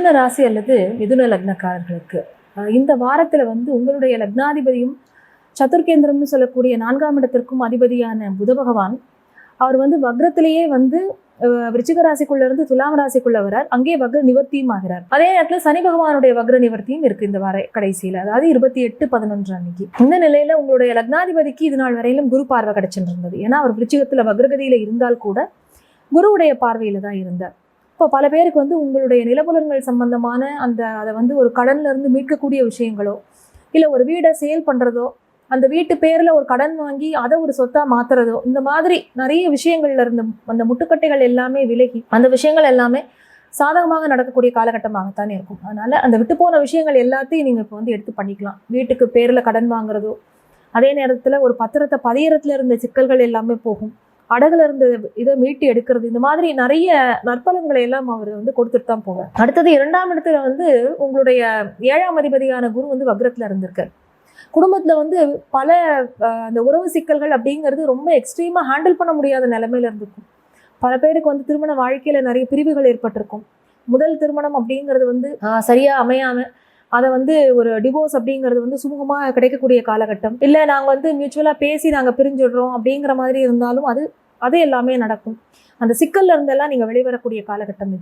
மிதுன ராசி அல்லது மிதுன லக்னக்காரர்களுக்கு. இந்த வாரத்தில் வந்து உங்களுடைய லக்னாதிபதியும் சதுர்கேந்திரம்னு சொல்லக்கூடிய நான்காம் இடத்திற்கும் அதிபதியான புத பகவான் அவர் வந்து வக்ரத்திலேயே வந்து விருச்சிக ராசிக்குள்ள இருந்து துலாம் ராசிக்குள்ள வரார். அங்கே வக்ர நிவர்த்தியும் ஆகிறார். அதே நேரத்தில் சனி பகவானுடைய வக்ர நிவர்த்தியும் இருக்கு இந்த வார கடைசியில். அதாவது இருபத்தி எட்டு பதினொன்று அன்னைக்கு. இந்த நிலையில உங்களுடைய லக்னாதிபதிக்கு இது நாள் வரையிலும் குரு பார்வை கிடைச்சிட்டு இருந்தது. ஏன்னா அவர் விருச்சிகத்தில் வக்ரகதியில இருந்தால் கூட குருவுடைய பார்வையில தான் இருந்தார். இப்போ பல பேருக்கு வந்து உங்களுடைய நிலபுலன்கள் சம்பந்தமான அந்த அதை வந்து ஒரு கடன்லேருந்து மீட்கக்கூடிய விஷயங்களோ இல்லை ஒரு வீடை சேல் பண்ணுறதோ அந்த வீட்டு பேரில் ஒரு கடன் வாங்கி அதை ஒரு சொத்தாக மாற்றுறதோ இந்த மாதிரி நிறைய விஷயங்கள்ல இருந்து அந்த முட்டுக்கட்டைகள் எல்லாமே விலகி அந்த விஷயங்கள் எல்லாமே சாதகமாக நடக்கக்கூடிய காலகட்டமாகத்தானே இருக்கும். அதனால் அந்த விட்டு போன விஷயங்கள் எல்லாத்தையும் நீங்கள் இப்போ வந்து எடுத்து பண்ணிக்கலாம். வீட்டுக்கு பேரில் கடன் வாங்குறதோ அதே நேரத்தில் ஒரு பத்திரத்தை பதியறதுல இருந்த சிக்கல்கள் எல்லாமே போகும். அடகுல இருந்து இதை மீட்டு எடுக்கிறது இந்த மாதிரி நிறைய நற்பலன்களை எல்லாம் அவர் வந்து கொடுத்துட்டு தான் போவார். அடுத்தது இரண்டாம் இடத்துல வந்து உங்களுடைய ஏழாம் அதிபதியான குரு வந்து வக்ரத்துல இருந்திருக்கார். குடும்பத்துல வந்து பல அந்த உறவு சிக்கல்கள் அப்படிங்கிறது ரொம்ப எக்ஸ்ட்ரீமா ஹேண்டில் பண்ண முடியாத நிலைமையில இருந்திருக்கும். பல பேருக்கு வந்து திருமண வாழ்க்கையில நிறைய பிரிவுகள் ஏற்பட்டிருக்கும். முதல் திருமணம் அப்படிங்கிறது வந்து சரியாக சரியா அமையாம அதை வந்து ஒரு டிவோர்ஸ் அப்படிங்கிறது வந்து சுமூகமாக கிடைக்கக்கூடிய காலகட்டம். இல்லை நாங்கள் வந்து மியூச்சுவலாக பேசி நாங்கள் பிரிஞ்சிடுறோம் அப்படிங்கிற மாதிரி இருந்தாலும் அது அது எல்லாமே நடக்கும். அந்த சிக்கல்ல இருந்தெல்லாம் நீங்கள் வெளிவரக்கூடிய காலகட்டம் இது.